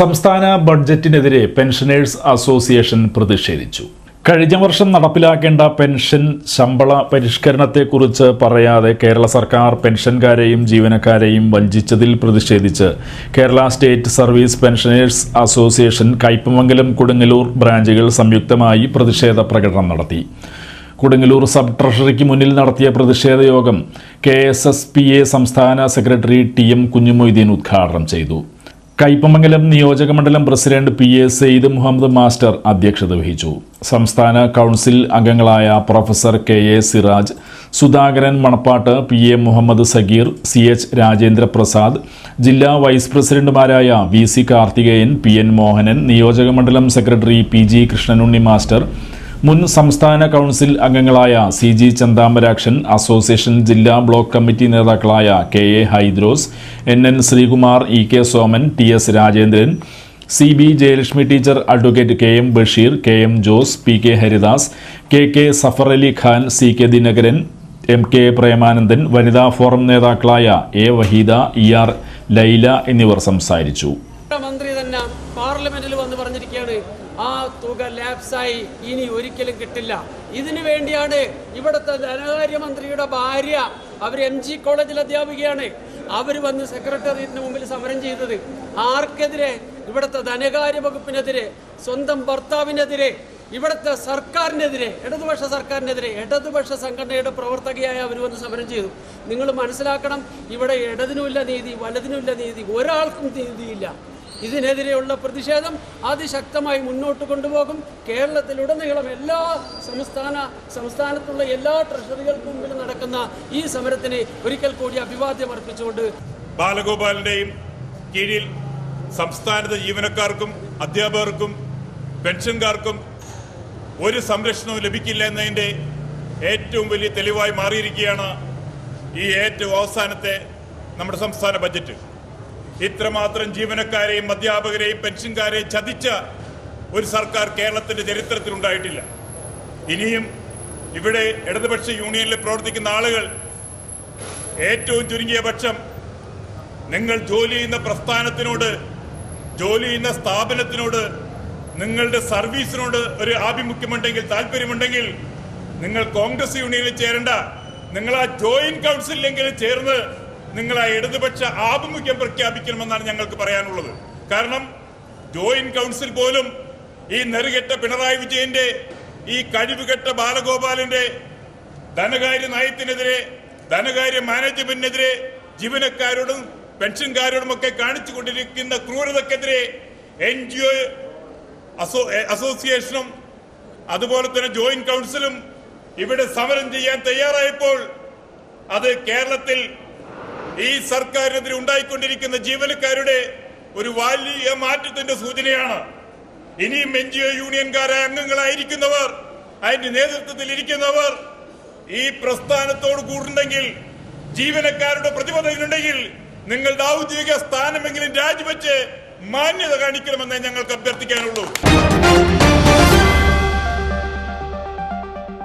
സംസ്ഥാന ബഡ്ജറ്റിനെതിരെ pensioners association പ്രതിഷേധിച്ചു. കഴിഞ്ഞ വർഷം നടപ്പിലാക്കേണ്ട പെൻഷൻ ശമ്പള പരിഷ്കരണത്തെക്കുറിച്ച് പറയാതെ കേരള സർക്കാർ പെൻഷൻകാരെയും ജീവനക്കാരെയും വഞ്ചിച്ചതിൽ പ്രതിഷേധിച്ച് Kerala state service pensioners association Kaipamangalam Kodungallur ബ്രാഞ്ചുകൾ സംയുക്തമായി പ്രതിഷേധ പ്രകടനം നടത്തി. കൊടുങ്ങല്ലൂർ സബ് ട്രഷറിക്ക് മുന്നിൽ നടത്തിയ പ്രതിഷേധ യോഗം K S S P A സംസ്ഥാന സെക്രട്ടറി ടി എം കുഞ്ഞുമൊയ്തീൻ ഉദ്ഘാടനം ചെയ്തു. കയ്പമംഗലം നിയോജകമണ്ഡലം president P A Syed Muhammad master അധ്യക്ഷത വഹിച്ചു. സംസ്ഥാന കൗൺസിൽ അംഗങ്ങളായ professor K A Siraj Sudhakaran Manappat P A Muhammad Sageer C H Rajendra Prasad ജില്ലാ വൈസ് പ്രസിഡന്റുമാരായ V C Karthikeyan P N Mohanan നിയോജകമണ്ഡലം secretary P G Krishnanunni master മുൻ സംസ്ഥാന council അംഗങ്ങളായ സി ജി ചന്താമരാക്ഷൻ അസോസിയേഷൻ ജില്ലാ block committee നേതാക്കളായ K A Hydros N N Sreekumar E K Soman T S Rajendran C B Jayalakshmi teacher advocate K M Basheer K M Jose P K Haridas K K Safar Ali Khan C K Dinakaran M K Premanandan വനിതാ forum നേതാക്കളായ A Waheeda E R Laila എന്നിവർ സംസാരിച്ചു. മന്ത്രി തന്നെ പാർലമെന്റിൽ വന്ന് ആ തുക ലാപ്സായി ഇനി ഒരിക്കലും കിട്ടില്ല. ഇതിനു വേണ്ടിയാണ് ഇവിടുത്തെ ധനകാര്യമന്ത്രിയുടെ ഭാര്യ അവർ എം ജി കോളേജിൽ അധ്യാപികയാണ്. അവർ വന്ന് സെക്രട്ടേറിയറ്റിന് മുമ്പിൽ സമരം ചെയ്തത്. ആർക്കെതിരെ? ഇവിടുത്തെ ധനകാര്യ വകുപ്പിനെതിരെ സ്വന്തം ഭർത്താവിനെതിരെ ഇവിടുത്തെ സർക്കാരിനെതിരെ ഇടതുപക്ഷ സർക്കാരിനെതിരെ ഇടതുപക്ഷ സംഘടനയുടെ പ്രവർത്തകയായ അവർ വന്ന് സമരം ചെയ്തു. നിങ്ങൾ മനസ്സിലാക്കണം ഇവിടെ ഇടതിനുമില്ല നീതി വലതിനുമില്ല നീതി ഒരാൾക്കും നീതിയില്ല. ഇതിനെതിരെയുള്ള പ്രതിഷേധം അതിശക്തമായി മുന്നോട്ട് കൊണ്ടുപോകും. കേരളത്തിലുടനീളം എല്ലാ സംസ്ഥാന സംസ്ഥാനത്തുള്ള എല്ലാ ട്രഷറികൾക്കും മുമ്പിൽ നടക്കുന്ന ഈ സമരത്തിന് ഒരിക്കൽ കൂടി അഭിവാദ്യം അർപ്പിച്ചുകൊണ്ട് ബാലഗോപാലിന്റെയും കീഴിൽ സംസ്ഥാനത്തെ ജീവനക്കാർക്കും അധ്യാപകർക്കും പെൻഷൻകാർക്കും ഒരു സംരക്ഷണവും ലഭിക്കില്ല എന്നതിന്റെ ഏറ്റവും വലിയ തെളിവായി മാറിയിരിക്കുകയാണ് ഈ ഏറ്റവും അവസാനത്തെ നമ്മുടെ സംസ്ഥാന ബജറ്റ്. ഇത്രമാത്രം ജീവനക്കാരെയും അധ്യാപകരെയും പെൻഷൻകാരെയും ചതിച്ച ഒരു സർക്കാർ കേരളത്തിന്റെ ചരിത്രത്തിൽ ഉണ്ടായിട്ടില്ല. ഇനിയും ഇവിടെ ഇടതുപക്ഷ യൂണിയനിൽ പ്രവർത്തിക്കുന്ന ആളുകൾ ഏറ്റവും ചുരുങ്ങിയ പക്ഷം നിങ്ങൾ ജോലി ചെയ്യുന്ന പ്രസ്ഥാനത്തിനോട് ജോലി ചെയ്യുന്ന സ്ഥാപനത്തിനോട് നിങ്ങളുടെ സർവീസിനോട് ഒരു ആഭിമുഖ്യമുണ്ടെങ്കിൽ താല്പര്യമുണ്ടെങ്കിൽ നിങ്ങൾ കോൺഗ്രസ് യൂണിയനിൽ ചേരണ്ട. നിങ്ങൾ ആ ജോയിന്റ് കൗൺസിലെങ്കിലും ചേർന്ന് നിങ്ങൾ ആ ഇടതുപക്ഷ ആഭിമുഖ്യം പ്രഖ്യാപിക്കണമെന്നാണ് ഞങ്ങൾക്ക് പറയാനുള്ളത്. കാരണം ജോയിന്റ് കൗൺസിൽ പോലും ഈ നെറുകെട്ട പിണറായി വിജയന്റെ ഈ കഴിവുകെട്ട ബാലഗോപാലിന്റെ ധനകാര്യ നയത്തിനെതിരെ ധനകാര്യ മാനേജ്മെന്റിനെതിരെ ജീവനക്കാരോടും പെൻഷൻകാരോടും ഒക്കെ കാണിച്ചു കൊണ്ടിരിക്കുന്ന ക്രൂരതക്കെതിരെ എൻ ജി ഒ അസോസിയേഷനും അതുപോലെ തന്നെ ജോയിന്റ് കൗൺസിലും ഇവിടെ സമരം ചെയ്യാൻ തയ്യാറായപ്പോൾ അത് കേരളത്തിൽ ഈ സർക്കാരിനെതിരെ ഉണ്ടായിക്കൊണ്ടിരിക്കുന്ന ജീവനക്കാരുടെ ഒരു വലിയ മാറ്റത്തിന്റെ സൂചനയാണ്. ഇനിയും എൻ ജി ഒ യൂണിയൻകാരായ അംഗങ്ങളായിരിക്കുന്നവർ അതിന്റെ നേതൃത്വത്തിൽ ഇരിക്കുന്നവർ ഈ പ്രസ്ഥാനത്തോട് കൂടുണ്ടെങ്കിൽ ജീവനക്കാരുടെ പ്രതിബദ്ധതയുണ്ടെങ്കിൽ നിങ്ങളുടെ ഔദ്യോഗിക സ്ഥാനമെങ്കിലും രാജിവെച്ച് മാന്യത കാണിക്കണമെന്നേ ഞങ്ങൾക്ക് അഭ്യർത്ഥിക്കാനുള്ളൂ.